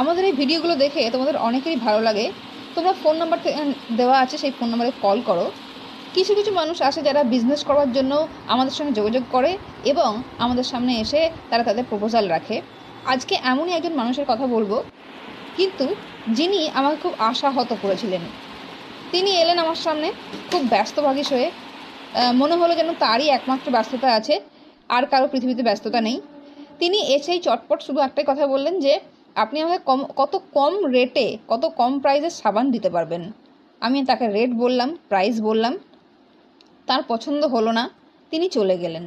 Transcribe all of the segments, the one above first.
আমাদের এই ভিডিওগুলো দেখে তোমাদের অনেকেরই ভালো লাগে। তোমরা ফোন নাম্বার দেওয়া আছে, সেই ফোন নাম্বারে কল করো। কিছু কিছু মানুষ আসে যারা বিজনেস করার জন্য আমাদের সঙ্গে যোগাযোগ করে এবং আমাদের সামনে এসে তারা তাদের প্রপোজাল রাখে। আজকে এমনই একজন মানুষের কথা বলব, কিন্তু যিনি আমাকে খুব আশাহত করেছিলেন। তিনি এলেন আমার সামনে খুব ব্যস্তভাগিস হয়ে। মনে হলো যেন তারই একমাত্র ব্যস্ততা আছে, আর কারও পৃথিবীতে ব্যস্ততা নেই। তিনি এসেই চটপট শুধু একটাই কথা বললেন যে আপনি আমাকে কম, কত কম রেটে কত কম প্রাইসে সাবান দিতে পারবেন? আমি তাকে রেট বললাম প্রাইস বললাম। তার পছন্দ হলো না, তিনি চলে গেলেন।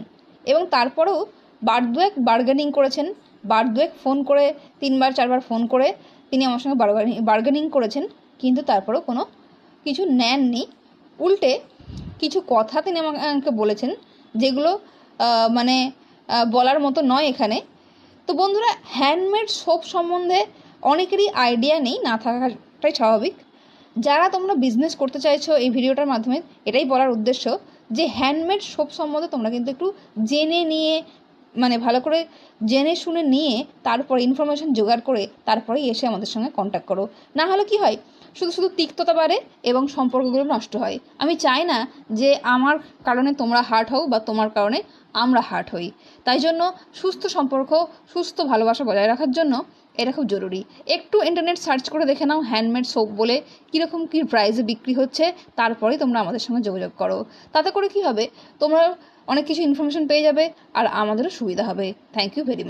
এবং তারপরেও বার দুয়েক বার্গেনিং করেছেন, বার দুয়েক ফোন করে, তিনবার, চারবার ফোন করে তিনি আমার সঙ্গে বার্গেনিং বার্গেনিং করেছেন, কিন্তু তারপরেও কোনো কিছু নেননি। উল্টে কিছু কথা তিনি আমাকে বলেছেন, যেগুলো মানে বলার মতো নয় এখানে। তো বন্ধুরা হ্যান্ডমেড সোপ সম্বন্ধে অনেকেরই আইডিয়া নেই, না থাকাটাই স্বাভাবিক। যারা তোমরা বিজনেস করতে চাইছো এই ভিডিওটার মাধ্যমে, এটাই বলার উদ্দেশ্য যে হ্যান্ডমেড সোপ সম্বন্ধে তোমরা কিন্তু একটু জেনে নিয়ে মানে ভালো করে জেনে শুনে নিয়ে, তারপরে ইনফরমেশন জোগাড় করে, তারপরেই এসে আমাদের সঙ্গে কন্ট্যাক্ট করো। না হলে কি হয়? শুধু শুধু তিক্ততা বাড়ে এবং সম্পর্কগুলো নষ্ট হয়। আমি চাই না যে আমার কারণে তোমরা হার্ট হও বা তোমার কারণে আমরা হার্ট হই। তাই জন্য সুস্থ সম্পর্ক, সুস্থ ভালোবাসা বজায় রাখার জন্য এটা খুব জরুরি। একটু ইন্টারনেট সার্চ করে দেখে নাও হ্যান্ডমেড সোপ বলে কীরকম কী প্রাইসে বিক্রি হচ্ছে তারপরেই তোমরা আমাদের সঙ্গে যোগাযোগ করো। তাতে করে কি হবে? তোমরা অনেক কিছু ইনফরমেশন পেয়ে যাবে, আর আমাদেরও সুবিধা হবে। Thank you very much